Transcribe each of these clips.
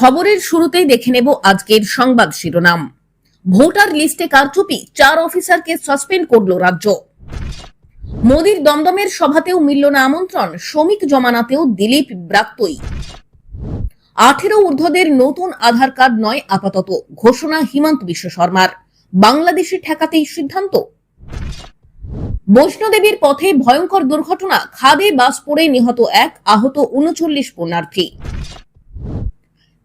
খবরের শুরুতেই দেখে নেব আজকের সংবাদ শিরোনাম। ভোটার লিস্টে কারচুপি, চার অফিসারকে সাসপেন্ড করল রাজ্য। মোদীর দমদমের সভাতেও মিলল না আমন্ত্রণ, শ্রমিক জমানাতেও দিলীপ ব্রাত্যই। আঠেরো ঊর্ধ্বদের নতুন আধার কার্ড নয় আপাতত, ঘোষণা হিমন্ত বিশ্ব শর্মার। বাংলাদেশে ঠেকাতেই সিদ্ধান্ত। বৈষ্ণোদেবীর পথে ভয়ঙ্কর দুর্ঘটনা, খাদে বাস পড়ে নিহত এক, আহত উনচল্লিশ পুণ্যার্থী।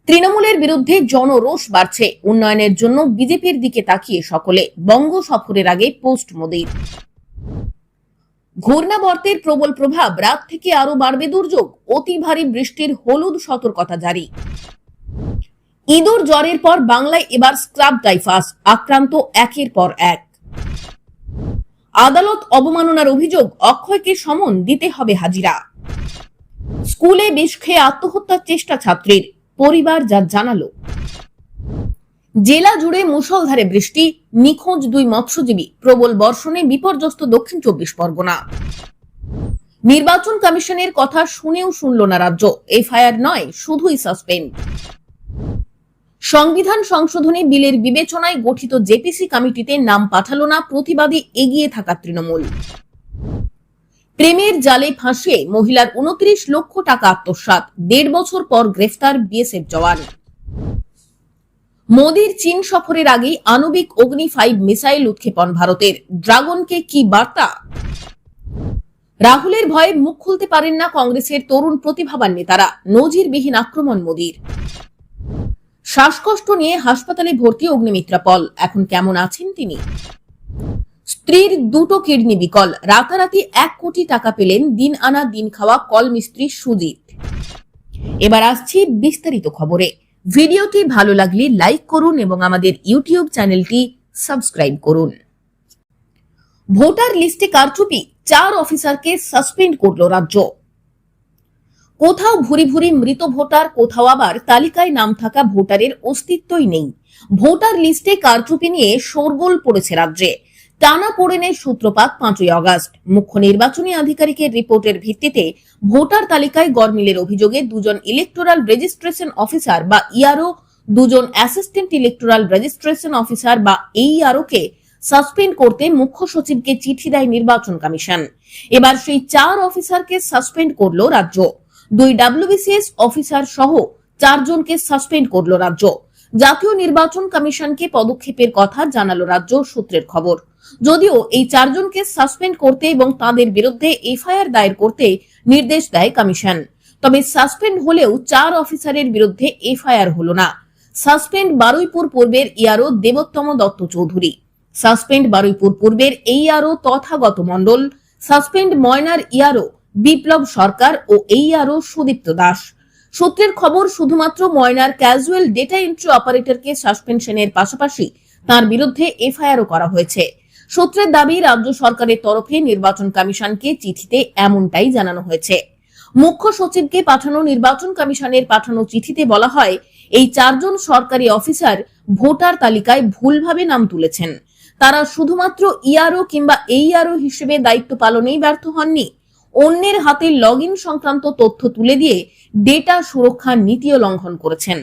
তৃণমূলের বিরুদ্ধে জনরোষ বাড়ছে। উন্নয়নের জন্য বিজেপির দিকে তাকিয়ে সকলে। বঙ্গ সফরের আগে পোস্ট মোদীর। ঘূর্ণাবর্তের প্রবল প্রভাব রাত থেকে আরও বাড়বে দুর্যোগ। অতি ভারী বৃষ্টির হলুদ সতর্কতা জারি। ইঁদুর জ্বরের পর বাংলায় এবার স্ক্রাব টাইফাস, আক্রান্ত একের পর এক। আদালত অবমাননার অভিযোগ, অক্ষয়কে সমন দিতে হবে হাজিরা। স্কুলে বিষ খেয়ে আত্মহত্যার চেষ্টা ছাত্রীর। পরিবার যা জানালো। জেলা জুড়ে মুষলধারে বৃষ্টি, নিখোঁজ দুই মৎস্যজীবী, প্রবল বর্ষণে বিপর্যস্ত দক্ষিণ চব্বিশ পরগনা। নির্বাচন কমিশনের কথা শুনেও শুনল না রাজ্য, এফআইআর নয়, শুধুই সাসপেন্ড। সংবিধান সংশোধনী বিলের বিবেচনায় গঠিত জেপিসি কমিটিতে নাম পাঠালো না প্রতিবাদী এগিয়ে থাকা তৃণমূল। প্রেমের জালে ফাঁসিয়ে মহিলার উনত্রিশ লক্ষ টাকা আত্মসাৎ। দেড় বছর পর গ্রেফতার বিএসএফ জওয়ান। মোদীর চীন সফরের আগেই আণবিক অগ্নি ফাইভ মিসাইল উৎক্ষেপণ ভারতের। ড্রাগনকে কি বার্তা? রাহুলের ভয়ে মুখ খুলতে পারেন না কংগ্রেসের তরুণ প্রতিভাবান নেতারা, নজিরবিহীন আক্রমণ মোদীর। শ্বাসকষ্ট নিয়ে হাসপাতালে ভর্তি অগ্নিমিত্রা পল, এখন কেমন আছেন তিনি? স্ত্রীর দুটো কিডনি বিকল। রাতারাতি এক কোটি টাকা পেলেন দিন আনা দিন খাওয়া কল মিস্ত্রি সুজিত। এবার আসছি বিস্তারিত খবরে। ভিডিওটি ভালো লাগলে লাইক করুন এবং আমাদের ইউটিউব চ্যানেলটি সাবস্ক্রাইব করুন। ভোটার লিস্টে কারচুপি, চার অফিসারকে সাসপেন্ড করল রাজ্য। কোথাও ভুরি ভুরি মৃত ভোটার, কোথাও আবার তালিকায় নাম থাকা ভোটারের অস্তিত্বই নেই। ভোটার লিস্টে কারচুপি নিয়ে শোরগোল পড়েছে রাজ্যে। টানা পড়েনের সূত্রপাত পাঁচই অগাস্ট। মুখ্য নির্বাচনী আধিকারিকের রিপোর্টের ভিত্তিতে ভোটার তালিকায় গরমিলের অভিযোগে দুজন ইলেকটোরাল রেজিস্ট্রেশন অফিসার বা ইআরও দুজন অ্যাসিস্ট্যান্ট ইলেকটোরাল রেজিস্ট্রেশন অফিসার বা এইআরও কে সাসপেন্ড করতে মুখ্য সচিবকে চিঠি দেয় নির্বাচন কমিশন। এবার সেই চার অফিসারকে সাসপেন্ড করল রাজ্য। দুই ডাব্লিউবিসিএস অফিসার সহ চারজনকে সাসপেন্ড করল রাজ্য। জাতীয় নির্বাচন কমিশনকে পদক্ষেপের কথা জানালো রাজ্য সূত্রের খবর। যদিও এই চারজনকে সাসপেন্ড করতে এবং তাদের বিরুদ্ধে এফআইআর দায়ের করতে নির্দেশ দেয় কমিশন। তবে সাসপেন্ড হলেও চার অফিসারের বিরুদ্ধে এফআইআর হলো না। সাসপেন্ড বারুইপুর পূর্বের ইয়ারও দেবোত্তম দত্ত চৌধুরী। সাসপেন্ড বারুইপুর পূর্বের এই আরও তথাগত মণ্ডল। সাসপেন্ড ময়নার ইয়ারও বিপ্লব সরকার ও এই আরও সুদীপ্ত দাস। সূত্রের খবর, শুধুমাত্র ময়নার ক্যাজুয়াল ডেটা এন্ট্রি অপারেটরকে সাসপেনশনের পাশাপাশি তার বিরুদ্ধে এফআইআরও করা হয়েছে। সূত্রের দাবি, রাজ্য সরকারের তরফে নির্বাচন কমিশনকে চিঠিতে এমনটাই জানানো হয়েছে। মুখ্য সচিবকে পাঠানো, নির্বাচন কমিশনের পাঠানো চিঠিতে বলা হয়, এই চারজন সরকারি অফিসার ভোটার তালিকায় ভুলভাবে নাম তুলেছেন। তারা শুধুমাত্র ইআরও কিংবা এইআরও হিসেবে দায়িত্ব পালনেই ব্যর্থ হননি। অন্যের হাতে লগ সংক্রান্ত তথ্য তুলে দিয়ে ডেটা সুরক্ষার নীতিও লঙ্ঘন করেছেন।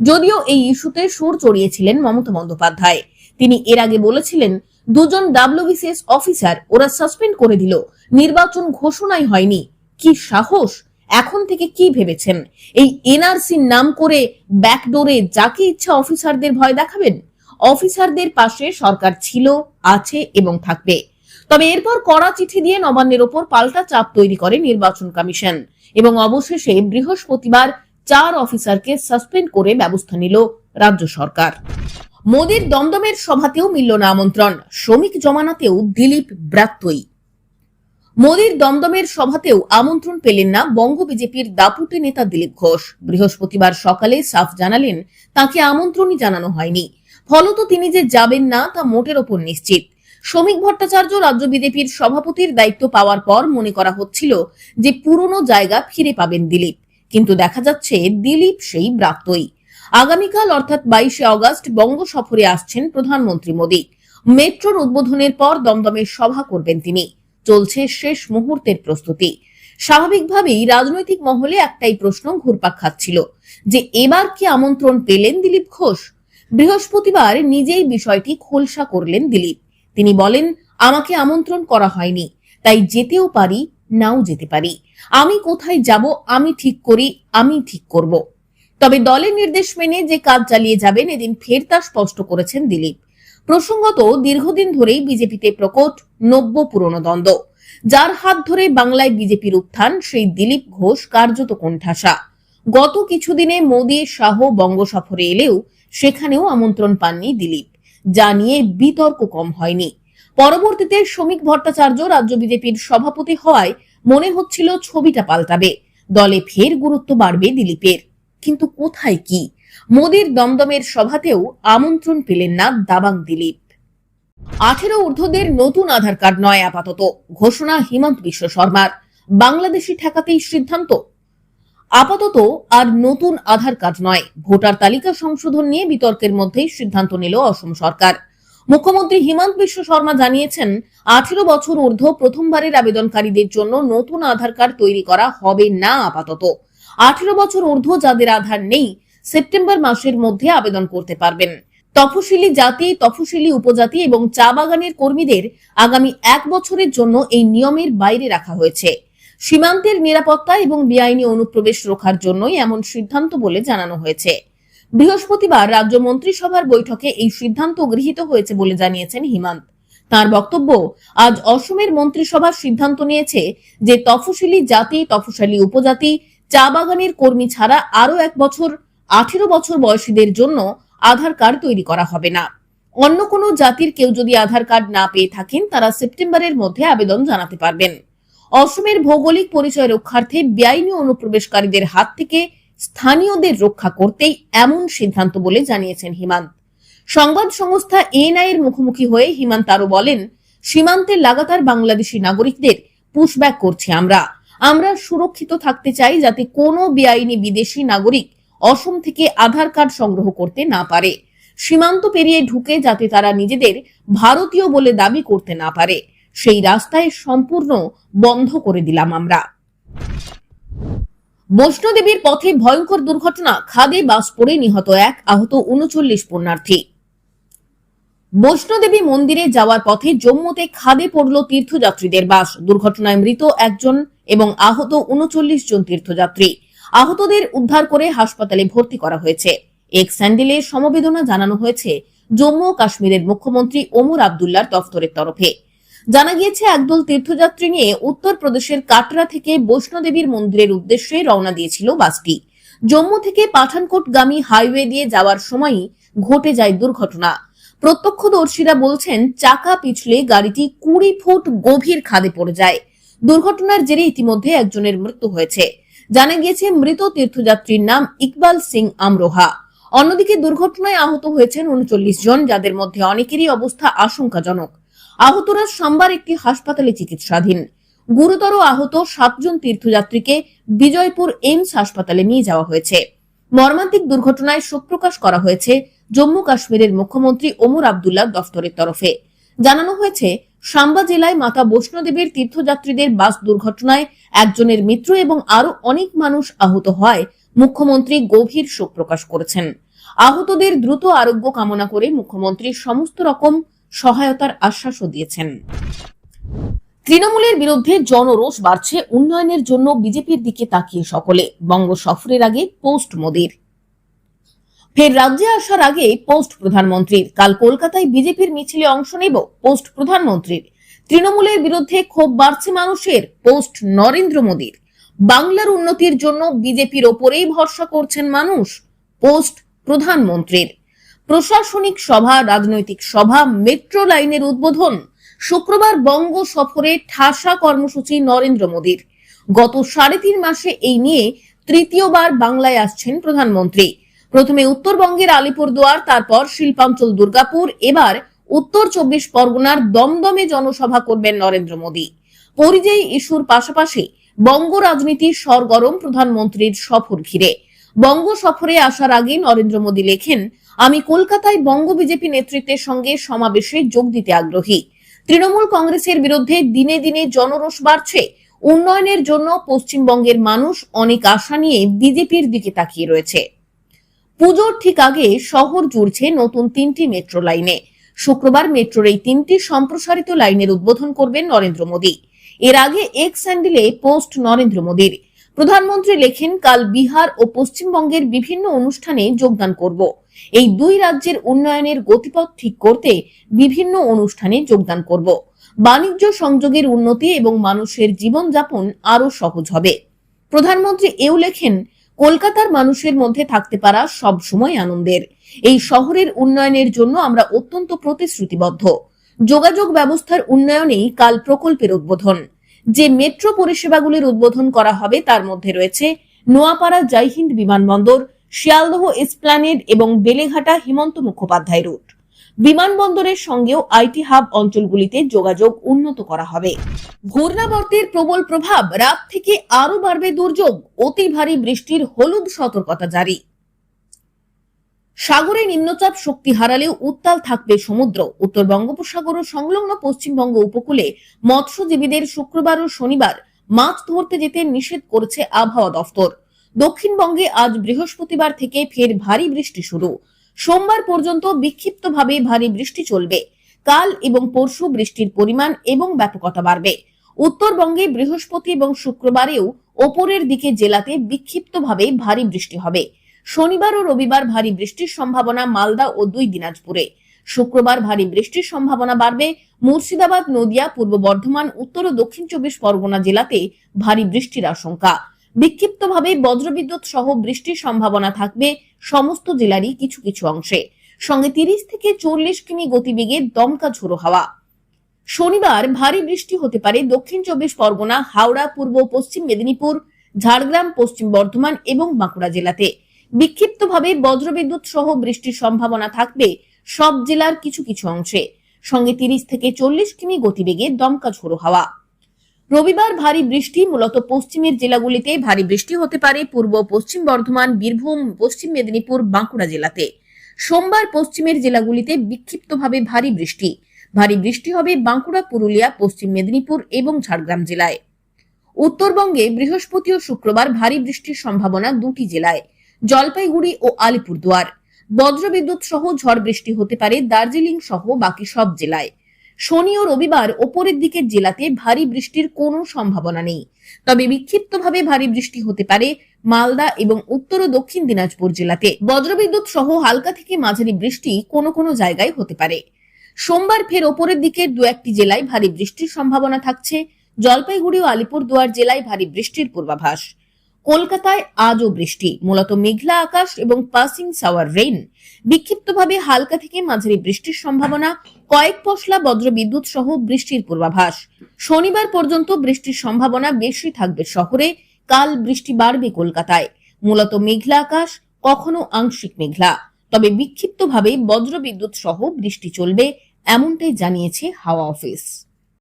যদিও এই ইস্যুতে সুর চড়িয়েছিলেন মমতা বন্দ্যোপাধ্যায়। তিনি এর আগে বলেছিলেন দুজন ডাব্লিউবিসিএস অফিসার ওরা সাসপেন্ড করে দিল। নির্বাচন ঘোষণাই হয়নি। কি সাহস? এখন থেকে কি ভেবেছেন? এই এনআরসির নাম করে ব্যাকডোরে যাকে ইচ্ছা অফিসারদের ভয় দেখাবেন? অফিসারদের পাশে সরকার ছিল, আছে এবং থাকবে। তবে এরপর কড়া চিঠি দিয়ে নবান্নের ওপর পাল্টা চাপ তৈরি করে নির্বাচন কমিশন এবং অবশেষে বৃহস্পতিবার চার অফিসারকে সাসপেন্ড করে ব্যবস্থা নিল রাজ্য সরকার। মোদীর দমদমের সভাতেও মিলল না আমন্ত্রণ। শ্রমিক জমানাতেও দিলীপ ব্রাত্যই। মোদীর দমদমের সভাতেও আমন্ত্রণ পেলেন না বঙ্গ বিজেপির দাপুটে নেতা দিলীপ ঘোষ। বৃহস্পতিবার সকালে সাফ জানালেন, তাকে আমন্ত্রণই জানানো হয়নি। ফলত তিনি যে যাবেন না তা মোটের ওপর নিশ্চিত। শ্রমিক ভট্টাচার্য রাজ্য বিজেপির সভাপতির দায়িত্ব পাওয়ার পর মনে করা হচ্ছিল যে পুরনো জায়গা ফিরে পাবেন দিলীপ। কিন্তু দেখা যাচ্ছে দিলীপ সেই ব্রাত্যই। আগামীকাল অর্থাৎ বাইশে অগস্ট বঙ্গ সফরে আসছেন প্রধানমন্ত্রী মোদী। মেট্রোর উদ্বোধনের পর দমদমে সভা করবেন তিনি। চলছে শেষ মুহূর্তের প্রস্তুতি। স্বাভাবিকভাবেই রাজনৈতিক মহলে একটাই প্রশ্ন ঘুরপাক খাচ্ছিল, যে এবার কি আমন্ত্রণ পেলেন দিলীপ ঘোষ? বৃহস্পতিবার নিজেই বিষয়টি খোলসা করলেন দিলীপ। তিনি বলেন, আমাকে আমন্ত্রণ করা হয়নি, তাই যেতেও পারি, নাও যেতে পারি। আমি কোথায় যাব, আমি ঠিক করি, আমি ঠিক করব। তবে দলের নির্দেশ মেনে যে কাজ চালিয়ে যাবেন এদিন ফের তা স্পষ্ট করেছেন দিলীপ। প্রসঙ্গত, দীর্ঘদিন ধরেই বিজেপিতে প্রকট নব্য পুরনো দ্বন্দ্ব। যার হাত ধরে বাংলায় বিজেপির উত্থান, সেই দিলীপ ঘোষ কার্যত কোণঠাসা। গত কিছুদিনে মোদী, শাহ বঙ্গ সফরে এলেও সেখানেও আমন্ত্রণ পাননি দিলীপ, যা নিয়ে বিতর্ক কম হয়নি। পরবর্তীতে শ্রমিক ভট্টাচার্য রাজ্য বিজেপির সভাপতি হওয়ায় মনে হচ্ছিল ছবিটা পাল্টাবে, দলে ফের গুরুত্ব বাড়বে দিলীপের। কিন্তু কোথায় কি? মোদীর দমদমের সভাতেও আমন্ত্রণ পেলেন না দাবাং দিলীপ। আঠেরো ঊর্ধ্বদের নতুন আধার কার্ড নয় আপাতত, ঘোষণা হিমন্ত বিশ্ব শর্মার। বাংলাদেশি ঠেকাতেই সিদ্ধান্ত। আপাতত আর নতুন আধার কার্ড নয়, ভোটার তালিকা সংশোধন নিয়ে বিতর্কের মধ্যেই সিদ্ধান্ত নিল অসম সরকার। মুখ্যমন্ত্রী হিমন্ত বিশ্ব শর্মা জানিয়েছেন, আঠেরো বছর ঊর্ধ্ব প্রথমবারের আবেদনকারীদের জন্য নতুন আধার কার্ড তৈরি করা হবে না আপাতত। আঠেরো বছর ঊর্ধ্ব যাদের আধার নেই, সেপ্টেম্বর মাসের মধ্যে আবেদন করতে পারবেন। তফসিলি জাতি, তফসিলি উপজাতি এবং চা বাগানের কর্মীদের আগামী এক বছরের জন্য এই নিয়মের বাইরে রাখা হয়েছে। সীমান্তের নিরাপত্তা এবং বেআইনি অনুপ্রবেশ রোখার জন্যই এমন সিদ্ধান্ত বলে জানানো হয়েছে। বৃহস্পতিবার রাজ্য মন্ত্রিসভার বৈঠকে এই সিদ্ধান্ত গৃহীত হয়েছে বলে জানিয়েছেন হিমান্ত। তার বক্তব্য, আজ অসমের মন্ত্রিসভা সিদ্ধান্ত নিয়েছে যে তফসিলি জাতি, তফসিলি উপজাতি চা বাগানের কর্মী ছাড়া আরও এক বছর, আঠেরো বছর বয়সীদের জন্য আধার কার্ড তৈরি করা হবে না। অন্য কোনো জাতির কেউ যদি আধার কার্ড না পেয়ে থাকেন, তারা সেপ্টেম্বরের মধ্যে আবেদন জানাতে পারবেন। অসমের ভৌগোলিক পরিচয় রক্ষার্থে বেআইনি অনুপ্রবেশকারীদের হাত থেকে স্থানীয়দের রক্ষা করতেই এমন সিদ্ধান্ত বলে জানিয়েছেন হিমান্ত। সংবাদ সংস্থা এনআই এর মুখোমুখি হয়ে হিমান্ত আরও বলেন, সীমান্তে লাগাতার বাংলাদেশি নাগরিকদের পুশব্যাক করছি আমরা। আমরা সুরক্ষিত থাকতে চাই যাতে কোনো বেআইনি বিদেশি নাগরিক অসম থেকে আধার কার্ড সংগ্রহ করতে না পারে। সীমান্ত পেরিয়ে ঢুকে যাতে তারা নিজেদের ভারতীয় বলে দাবি করতে না পারে। সেই রাস্তায় সম্পূর্ণ বন্ধ করে দিলাম আমরা। বৈষ্ণোদেবীর পথে ভয়ঙ্কর দুর্ঘটনা, খাদে বাস পড়ে নিহত এক আহত উনচল্লিশ পুণ্যার্থী। বৈষ্ণোদেবী মন্দিরে যাওয়ার পথে জম্মুতে খাদে পড়ল তীর্থযাত্রীদের বাস। দুর্ঘটনায় মৃত একজন এবং আহত উনচল্লিশ জন তীর্থযাত্রী। আহতদের উদ্ধার করে হাসপাতালে ভর্তি করা হয়েছে। এক স্যান্ডেলে সমবেদনা জানানো হয়েছে জম্মু ও কাশ্মীরের মুখ্যমন্ত্রী ওমর আবদুল্লার দফতরের তরফে। জানা গিয়েছে, একদল তীর্থযাত্রী নিয়ে উত্তরপ্রদেশের কাটরা থেকে বৈষ্ণোদেবীর মন্দিরের উদ্দেশ্যে রওনা দিয়েছিল বাসটি। জম্মু থেকে পাঠানকোটগামী হাইওয়ে দিয়ে যাওয়ার সময়ই ঘটে যায় দুর্ঘটনা। প্রত্যক্ষদর্শীরা বলছেন, চাকা পিছলে গাড়িটি কুড়ি ফুট গভীর খাদে পড়ে যায়। দুর্ঘটনার জেরে ইতিমধ্যে একজনের মৃত্যু হয়েছে। জানা গিয়েছে, মৃত তীর্থযাত্রীর নাম ইকবাল সিং আমরোহা। অন্যদিকে দুর্ঘটনায় আহত হয়েছেন উনচল্লিশ জন, যাদের মধ্যে অনেকেরই অবস্থা আশঙ্কাজনক। আহতরা সোমবার একটি হাসপাতালে চিকিৎসাধীন। গুরুতর আহত সাতজন তীর্থযাত্রীকে বিজয়পুর এইমস হাসপাতালে নিয়ে যাওয়া হয়েছে। মর্মান্তিক দুর্ঘটনায় শোক প্রকাশ করা হয়েছে জম্মু কাশ্মীরের মুখ্যমন্ত্রী ওমর আবদুল্লাহ দফতরের তরফে। জানানো হয়েছে সাম্বা জেলায় মাতা বৈষ্ণোদেবীর তীর্থযাত্রীদের বাস দুর্ঘটনায় একজনের মিত্র এবং আরও অনেক মানুষ আহত হয়, মুখ্যমন্ত্রী গভীর শোক প্রকাশ করেছেন। আহতদের দ্রুত আরোগ্য কামনা করে মুখ্যমন্ত্রী সমস্ত রকম সহায়তার আশ্বাসও দিয়েছেন। তৃণমূলের বিরুদ্ধে জনরোষ বাড়ছে, উন্নয়নের জন্য বিজেপির দিকে তাকিয়ে সকলে। বঙ্গ সফরের আগে পোস্ট মোদীর। ফের রাজ্যে আসার আগে পোস্ট প্রধানমন্ত্রীর। কাল কলকাতায় বিজেপির মিছিলে অংশ নেব পোস্ট প্রধানমন্ত্রীর। তৃণমূলের বিরুদ্ধে ক্ষোভ বাড়ছে মানুষের, পোস্ট নরেন্দ্র মোদীর। বাংলার উন্নতির জন্য বিজেপির ওপরেই ভরসা করছেন মানুষ, পোস্ট প্রধানমন্ত্রীর। প্রশাসনিক সভা, রাজনৈতিক সভা, মেট্রো লাইনের উদ্বোধন, শুক্রবার বঙ্গ সফরে ঠাসা কর্মসূচি নরেন্দ্র মোদীর। গত সাড়ে তিন মাসে এই নিয়ে তৃতীয়বার বাংলায় আসছেন প্রধানমন্ত্রী। প্রথমে উত্তরবঙ্গের আলিপুরদুয়ার তারপর শিল্পাঞ্চল দুর্গাপুর, এবার উত্তর চব্বিশ পরগনার দমদমে জনসভা করবেন নরেন্দ্র মোদী। পরিযায়ী ইস্যুর পাশাপাশি বঙ্গ রাজনীতির সরগরম প্রধানমন্ত্রীর সফর ঘিরে। বঙ্গ সফরে আসার আগে নরেন্দ্র মোদী লেখেন, আমি কলকাতায় বঙ্গ বিজেপি নেতৃত্বের সঙ্গে সমাবেশে যোগ দিতে আগ্রহী। তৃণমূল কংগ্রেসের বিরুদ্ধে দিনে দিনে জনরোষ বাড়ছে। উন্নয়নের জন্য পশ্চিমবঙ্গের মানুষ অনেক আশা নিয়ে বিজেপির দিকে তাকিয়ে রয়েছে। পুজোর ঠিক আগে শহর জুড়ছে নতুন তিনটি মেট্রো লাইনে শুক্রবার মেট্রোর এই তিনটি সম্প্রসারিত লাইনের উদ্বোধন করবেন নরেন্দ্র মোদী। এর আগে এক স্যান্ডেলে পোস্ট নরেন্দ্র মোদীর। প্রধানমন্ত্রী লেখেন, কাল বিহার ও পশ্চিমবঙ্গের বিভিন্ন অনুষ্ঠানে যোগদান করব। এই দুই রাজ্যের উন্নয়নের গতিপথ ঠিক করতে বিভিন্ন অনুষ্ঠানে যোগদান করব। বাণিজ্য সংযোগের উন্নতি এবং মানুষের জীবনযাপন আরও সহজ হবে। প্রধানমন্ত্রী এও লেখেন কলকাতার মানুষের মধ্যে থাকতে পারা সব সময় আনন্দের। এই শহরের উন্নয়নের জন্য আমরা অত্যন্ত প্রতিশ্রুতিবদ্ধ। যোগাযোগ ব্যবস্থার উন্নয়নেই কাল প্রকল্পের উদ্বোধন। যে মেট্রো পরিষেবাগুলির উদ্বোধন করা হবে তার মধ্যে রয়েছে নোয়াপাড়া জয়হিন্দ বিমানবন্দর, শিয়ালদহ এসপ্ল্যানেড এবং বেলেঘাটা হিমন্ত মুখোপাধ্যায় রুট। বিমানবন্দরের সঙ্গেও আইটি হাব অঞ্চলগুলিতে যোগাযোগ উন্নত করা হবে। ঘূর্ণাবর্তের প্রবল প্রভাব রাত থেকে আরও বাড়বে দুর্যোগ। অতি ভারী বৃষ্টির হলুদ সতর্কতা জারি। সাগরে নিম্নচাপ শক্তি হারালেও উত্তাল থাকবে সমুদ্র। উত্তর বঙ্গোপসাগর ও সংলগ্ন পশ্চিমবঙ্গ উপকূলে মৎস্যজীবীদের শুক্রবার ও শনিবার মাছ ধরতে যেতে নিষেধ করেছে আবহাওয়া দফতর। দক্ষিণবঙ্গে আজ বৃহস্পতিবার থেকে ফের ভারী বৃষ্টি শুরু। সোমবার পর্যন্ত বিক্ষিপ্তভাবে ভারী বৃষ্টি চলবে। কাল এবং পরশু বৃষ্টির পরিমাণ এবং ব্যাপকতা বাড়বে। উত্তরবঙ্গে বৃহস্পতি এবং শুক্রবারেও ওপরের দিকে জেলাতে বিক্ষিপ্তভাবে ভারী বৃষ্টি হবে। শনিবার ও রবিবার ভারী বৃষ্টির সম্ভাবনা মালদা ও দুই দিনাজপুরে। শুক্রবার ভারী বৃষ্টির সম্ভাবনা বাড়বে। মুর্শিদাবাদ, নদিয়া, পূর্ব বর্ধমান, উত্তর ও দক্ষিণ চব্বিশ পরগনা জেলাতে ভারী বৃষ্টির আশঙ্কা। বিক্ষিপ্তভাবে বজ্রবিদ্যুৎ সহ বৃষ্টির সম্ভাবনা থাকবে সমস্ত জেলারই কিছু কিছু অংশে। সঙ্গে তিরিশ থেকে চল্লিশ কিমি গতিবেগে দমকা ঝোড়ো হাওয়া। শনিবার ভারী বৃষ্টি হতে পারে দক্ষিণ চব্বিশ পরগনা, হাওড়া, পূর্ব, পশ্চিম মেদিনীপুর, ঝাড়গ্রাম, পশ্চিম বর্ধমান এবং বাঁকুড়া জেলাতে। বিক্ষিপ্তভাবে বজ্রবিদ্যুৎ সহ বৃষ্টির সম্ভাবনা থাকবে সব জেলার কিছু কিছু অংশে। সঙ্গে তিরিশ থেকে চল্লিশ কিমি গতিবেগে দমকা ঝোড়ো হাওয়া। রবিবার ভারী বৃষ্টি, মূলত পশ্চিমের জেলাগুলিতে ভারী বৃষ্টি হতে পারে, পূর্ব পশ্চিম বর্ধমান, বীরভূম, পশ্চিম মেদিনীপুর, বাঁকুড়া জেলাতে। সোমবার পশ্চিমের জেলাগুলিতে বিক্ষিপ্তভাবে ভারী বৃষ্টি। ভারী বৃষ্টি হবে বাঁকুড়া, পুরুলিয়া, পশ্চিম মেদিনীপুর এবং ঝাড়গ্রাম জেলায়। উত্তরবঙ্গে বৃহস্পতি ও শুক্রবার ভারী বৃষ্টির সম্ভাবনা দুটি জেলায়, জলপাইগুড়ি ও আলিপুরদুয়ার। বজ্রবিদ্যুৎ সহ ঝড় বৃষ্টি হতে পারে দার্জিলিং সহ বাকি সব জেলায়। শনি ও রবিবার ওপরের দিকের জেলাতে ভারী বৃষ্টির কোনো সম্ভাবনা নেই। তবে বিক্ষিপ্তভাবে ভারী বৃষ্টি হতে পারে মালদা এবং উত্তর ও দক্ষিণ দিনাজপুর জেলাতে। বজ্রবিদ্যুৎ সহ হালকা থেকে মাঝারি বৃষ্টি কোনো কোনো জায়গায় হতে পারে। সোমবার ফের ওপরের দিকের দু একটি জেলায় ভারী বৃষ্টির সম্ভাবনা থাকছে। জলপাইগুড়ি ও আলিপুরদুয়ার জেলায় ভারী বৃষ্টির পূর্বাভাস। কলকাতায় আজও বৃষ্টি। মূলত মেঘলা আকাশ এবং পাসিং সাওয়ার রেইন বিক্ষিপ্তভাবে হালকা থেকে মাঝারি বৃষ্টির সম্ভাবনা কয়েক পশলা বজ্রবিদ্যুৎ সহ বৃষ্টির পূর্বাভাস। শনিবার পর্যন্ত বৃষ্টির সম্ভাবনা বেশি থাকবে শহরে। কাল বৃষ্টি বাড়বে কলকাতায়। মূলত মেঘলা আকাশ, কখনো আংশিক মেঘলা। তবে বিক্ষিপ্তভাবে বজ্রবিদ্যুৎ সহ বৃষ্টি চলবে, এমনটাই জানিয়েছে হাওয়া অফিস।